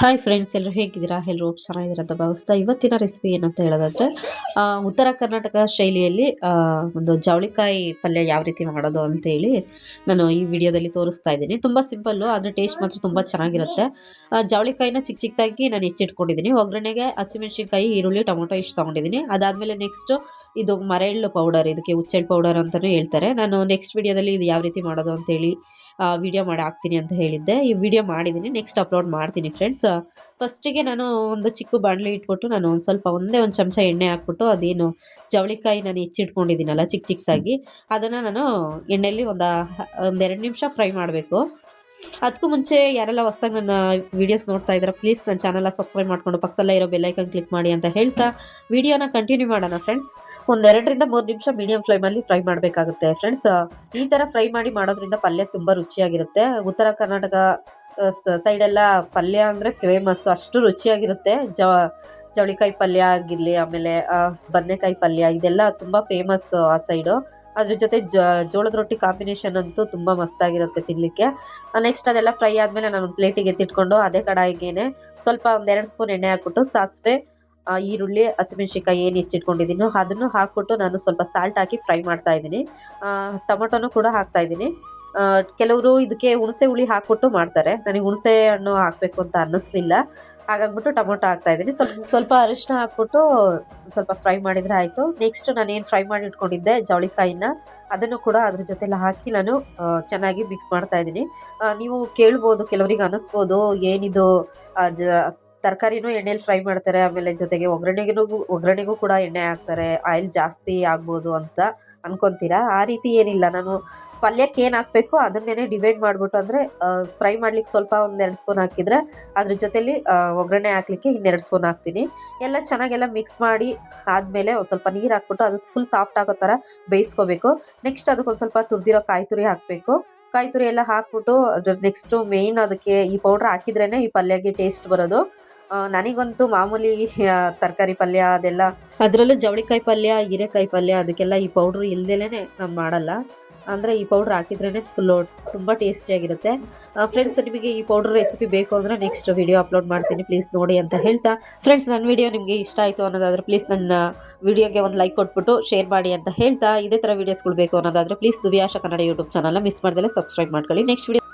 Hi friends ಎಲ್ಲರೂ ಹೇಗಿದ್ದೀರಾ? ಎಲ್ಲರೂ ಚೆನ್ನಾಗಿದ್ದೀರಾ ಭಾವಿಸ್ತಾ ಇವತ್ತಿನ ರೆಸಿಪಿ ಏನಂತ ಹೇಳೋದಾದ್ರೆ ಉತ್ತರ ಕರ್ನಾಟಕ ಶೈಲಿಯಲ್ಲಿ ಒಂದು ಜವಳಿಕಾಯಿ ಪಲ್ಯ ಯಾವ ರೀತಿ ಮಾಡೋದು ಅಂತೇಳಿ ನಾನು ಈ ವಿಡಿಯೋದಲ್ಲಿ ತೋರಿಸ್ತಾ ಇದ್ದೀನಿ. ತುಂಬ ಸಿಂಪಲ್ಲು ಆದರೆ ಟೇಸ್ಟ್ ಮಾತ್ರ ತುಂಬ ಚೆನ್ನಾಗಿರುತ್ತೆ. ಜವಳಿಕಾಯಿನ ಚಿಕ್ಕ ಚಿಕ್ಕದಾಗಿ ನಾನು ಹೆಚ್ಚಿಟ್ಕೊಂಡಿದ್ದೀನಿ. ಒಗ್ಗರಣೆಗೆ ಹಸಿಮೆಣಸಿನ್ಕಾಯಿ, ಈರುಳ್ಳಿ, ಟೊಮೊಟೊ ಇಷ್ಟು ತೊಗೊಂಡಿದ್ದೀನಿ. ಅದಾದಮೇಲೆ ನೆಕ್ಸ್ಟು ಇದು ಮರೆಳ್ಳು ಪೌಡರ್ ಇದಕ್ಕೆ ಹುಚ್ಚೆಳ್ಳು ಪೌಡರ್ ಅಂತಲೂ ಹೇಳ್ತಾರೆ. ನಾನು ನೆಕ್ಸ್ಟ್ ವಿಡಿಯೋದಲ್ಲಿ ಇದು ಯಾವ ರೀತಿ ಮಾಡೋದು ಅಂತೇಳಿ ವಿಡಿಯೋ ಮಾಡಿ ಹಾಕ್ತೀನಿ ಅಂತ ಹೇಳಿದ್ದೆ. ಈ ವಿಡಿಯೋ ಮಾಡಿದ್ದೀನಿ ನೆಕ್ಸ್ಟ್ ಅಪ್ಲೋಡ್ ಮಾಡ್ತೀನಿ ಫ್ರೆಂಡ್ಸ್ ಫಸ್ಟಿಗೆ ನಾನು ಒಂದು ಚಿಕ್ಕ ಬಾಣಲೆ ಇಟ್ಬಿಟ್ಟು ನಾನು ಒಂದು ಸ್ವಲ್ಪ ಒಂದೇ ಒಂದು ಚಮಚ ಎಣ್ಣೆ ಹಾಕ್ಬಿಟ್ಟು ಅದೇನು ಜವಳಿಕಾಯಿ ನಾನು ಹೆಚ್ಚಿಟ್ಕೊಂಡಿದ್ದೀನಲ್ಲ ಚಿಕ್ಕ ಚಿಕ್ಕದಾಗಿ ಅದನ್ನು ನಾನು ಎಣ್ಣೆಯಲ್ಲಿ ಒಂದು ಒಂದೆರಡು ನಿಮಿಷ ಫ್ರೈ ಮಾಡಬೇಕು. ಅದಕ್ಕೂ ಮುಂಚೆ ಯಾರೆಲ್ಲ ಹೊಸ್ದಾಗಿ ನನ್ನ ವೀಡಿಯೋಸ್ ನೋಡ್ತಾ ಇದ್ದಾರೆ ಪ್ಲೀಸ್ ನನ್ನ ಚಾನಲ್ನ ಸಬ್ಸ್ಕ್ರೈಬ್ ಮಾಡ್ಕೊಂಡು ಪಕ್ಕದಲ್ಲೇ ಇರೋ ಬೆಲ್ಲೈಕನ್ ಕ್ಲಿಕ್ ಮಾಡಿ ಅಂತ ಹೇಳ್ತಾ ವಿಡಿಯೋನ ಕಂಟಿನ್ಯೂ ಮಾಡೋಣ ಫ್ರೆಂಡ್ಸ್ ಒಂದೆರಡರಿಂದ ಮೂರು ನಿಮಿಷ ಮೀಡಿಯಂ ಫ್ಲೇಮಲ್ಲಿ ಫ್ರೈ ಮಾಡಬೇಕಾಗುತ್ತೆ ಫ್ರೆಂಡ್ಸ್ ಈ ಥರ ಫ್ರೈ ಮಾಡಿ ಮಾಡೋದ್ರಿಂದ ಪಲ್ಯ ತುಂಬ ರುಚಿಯಾಗಿರುತ್ತೆ. ಉತ್ತರ ಕರ್ನಾಟಕ ಸೈಡೆಲ್ಲ ಪಲ್ಯ ಅಂದರೆ ಫೇಮಸ್ ಅಷ್ಟು ರುಚಿಯಾಗಿರುತ್ತೆ. ಜವಳಿಕಾಯಿ ಪಲ್ಯ ಆಗಿರಲಿ, ಆಮೇಲೆ ಬದನೆಕಾಯಿ ಪಲ್ಯ, ಇದೆಲ್ಲ ತುಂಬ ಫೇಮಸ್ ಆ, ಸೈಡು. ಅದ್ರ ಜೊತೆ ಜೋಳದ ರೊಟ್ಟಿ ಕಾಂಬಿನೇಷನ್ ಅಂತೂ ತುಂಬ ಮಸ್ತಾಗಿರುತ್ತೆ ತಿನ್ನಲಿಕ್ಕೆ ನೆಕ್ಸ್ಟ್ ಅದೆಲ್ಲ ಫ್ರೈ ಆದಮೇಲೆ ನಾನು ಒಂದು ಪ್ಲೇಟಿಗೆ ಎತ್ತಿಟ್ಕೊಂಡು ಅದೇ ಕಡಾಯಿಗೇನೆ ಸ್ವಲ್ಪ ಒಂದೆರಡು ಸ್ಪೂನ್ ಎಣ್ಣೆ ಹಾಕ್ಬಿಟ್ಟು ಸಾಸಿವೆ ಈರುಳ್ಳಿ, ಹಸಿಮೆಣ್ಸಿನ್ಕಾಯಿ ಏನು ಹೆಚ್ಚಿಟ್ಕೊಂಡಿದ್ದೀನೋ ಅದನ್ನು ಹಾಕ್ಬಿಟ್ಟು ನಾನು ಸ್ವಲ್ಪ ಸಾಲ್ಟ್ ಹಾಕಿ ಫ್ರೈ ಮಾಡ್ತಾ ಇದ್ದೀನಿ. ಟೊಮೊಟೊನೂ ಕೂಡ ಹಾಕ್ತಾ ಇದ್ದೀನಿ. ಕೆಲವರು ಇದಕ್ಕೆ ಹುಣಸೆ ಹುಳಿ ಹಾಕ್ಬಿಟ್ಟು ಮಾಡ್ತಾರೆ. ನನಗೆ ಹುಣಸೆ ಹಣ್ಣು ಹಾಕಬೇಕು ಅಂತ ಅನ್ನಿಸ್ಲಿಲ್ಲ. ಹಾಗಾಗ್ಬಿಟ್ಟು ಟೊಮೊಟೊ ಹಾಕ್ತಾ ಇದ್ದೀನಿ. ಸ್ವಲ್ಪ ಸ್ವಲ್ಪ ಅರಿಶಿನ ಹಾಕ್ಬಿಟ್ಟು ಸ್ವಲ್ಪ ಫ್ರೈ ಮಾಡಿದರೆ ಆಯಿತು. ನೆಕ್ಸ್ಟ್ ನಾನೇನು ಫ್ರೈ ಮಾಡಿ ಇಟ್ಕೊಂಡಿದ್ದೆ, ಜವಳಿಕಾಯಿನ. ಅದನ್ನು ಕೂಡ ಅದ್ರ ಜೊತೆಲಿ ಹಾಕಿ ನಾನು ಚೆನ್ನಾಗಿ ಮಿಕ್ಸ್ ಮಾಡ್ತಾ ಇದ್ದೀನಿ. ನೀವು ಕೇಳ್ಬೋದು, ಕೆಲವರಿಗೆ ಅನ್ನಿಸ್ಬೋದು, ಏನಿದು ಜ, ತರಕಾರಿನೂ ಎಣ್ಣೆಲಿ ಫ್ರೈ ಮಾಡ್ತಾರೆ, ಆಮೇಲೆ ಜೊತೆಗೆ ಒಗ್ಗರಣೆಗೂ ಒಗ್ಗರಣೆಗೂ ಕೂಡ ಎಣ್ಣೆ ಹಾಕ್ತಾರೆ, ಆಯಿಲ್ ಜಾಸ್ತಿ ಆಗ್ಬೋದು ಅಂತ. ಅನ್ಕೊಂತೀರಾ? ಆ ರೀತಿ ಏನಿಲ್ಲ. ನಾನು ಪಲ್ಯಕ್ಕೆ ಏನು ಹಾಕ್ಬೇಕು ಅದನ್ನೇ ಡಿವೈಡ್ ಮಾಡಿಬಿಟ್ಟು ಅಂದರೆ ಫ್ರೈ ಮಾಡ್ಲಿಕ್ಕೆ ಸ್ವಲ್ಪ ಒಂದೆರಡು ಸ್ಪೂನ್ ಹಾಕಿದರೆ ಅದ್ರ ಜೊತೆಲಿ ಒಗ್ಗರಣೆ ಹಾಕ್ಲಿಕ್ಕೆ ಇನ್ನೆರಡು ಸ್ಪೂನ್ ಹಾಕ್ತೀನಿ. ಎಲ್ಲ ಚೆನ್ನಾಗೆಲ್ಲ ಮಿಕ್ಸ್ ಮಾಡಿ ಆದಮೇಲೆ ಒಂದು ಸ್ವಲ್ಪ ನೀರು ಹಾಕ್ಬಿಟ್ಟು ಅದು ಫುಲ್ ಸಾಫ್ಟ್ ಆಗೋ ಥರ ಬೇಯಿಸ್ಕೋಬೇಕು. ನೆಕ್ಸ್ಟ್ ಅದಕ್ಕೆ ಒಂದು ಸ್ವಲ್ಪ ತುರಿದಿರೋ ಕಾಯಿ ತುರಿ ಹಾಕಬೇಕು. ಕಾಯಿ ತುರಿ ಎಲ್ಲ ಹಾಕ್ಬಿಟ್ಟು ಅದ್ರ ನೆಕ್ಸ್ಟು ಮೇಯ್ನ್ ಅದಕ್ಕೆ ಈ ಪೌಡ್ರ್ ಹಾಕಿದ್ರೇ ಈ ಪಲ್ಯಗೆ ಟೇಸ್ಟ್ ಬರೋದು. ನನಗಂತೂ ಮಾಮೂಲಿ ತರಕಾರಿ ಪಲ್ಯ ಅದೆಲ್ಲ, ಅದರಲ್ಲೂ ಜವಳಿಕಾಯಿ ಪಲ್ಯ, ಹೀರೆಕಾಯಿ ಪಲ್ಯ, ಅದಕ್ಕೆಲ್ಲ ಈ ಪೌಡ್ರ್ ಇಲ್ದೇಲೇ ನಾನು ಮಾಡಲ್ಲ. ಅಂದರೆ ಈ ಪೌಡ್ರ್ ಹಾಕಿದ್ರೇ ಫುಲ್ಲು ತುಂಬ ಟೇಸ್ಟಿಯಾಗಿರುತ್ತೆ ಫ್ರೆಂಡ್ಸ್ ನಿಮಗೆ ಈ ಪೌಡ್ರ್ ರೆಸಿಪಿ ಬೇಕು ಅಂದರೆ ನೆಕ್ಸ್ಟ್ ವಿಡಿಯೋ ಅಪ್ಲೋಡ್ ಮಾಡ್ತೀನಿ. ಪ್ಲೀಸ್ ನೋಡಿ ಅಂತ ಹೇಳ್ತಾ. ಫ್ರೆಂಡ್ಸ್ ನನ್ನ ವಿಡಿಯೋ ನಿಮಗೆ ಇಷ್ಟ ಆಯಿತು ಅನ್ನೋದಾದರೆ ಪ್ಲೀಸ್ ನನ್ನ ವಿಡಿಯೋಗೆ ಒಂದು ಲೈಕ್ ಕೊಟ್ಬಿಟ್ಟು ಶೇರ್ ಮಾಡಿ ಅಂತ ಹೇಳ್ತಾ. ಇದೇ ಥರ ವೀಡಿಯೋಸ್ಗಳು ಬೇಕು ಅನ್ನೋದಾದರೆ ಪ್ಲೀಸ್ ದುವ್ಯಾಶ ಕನ್ನಡ ಯೂಟ್ಯೂಬ್ ಚಾನಲ್ನ ಮಿಸ್ ಮಾಡ್ದಲೇ ಸಬ್ಸ್ಕ್ರೈಬ್ ಮಾಡ್ಕೊಳ್ಳಿ. Next video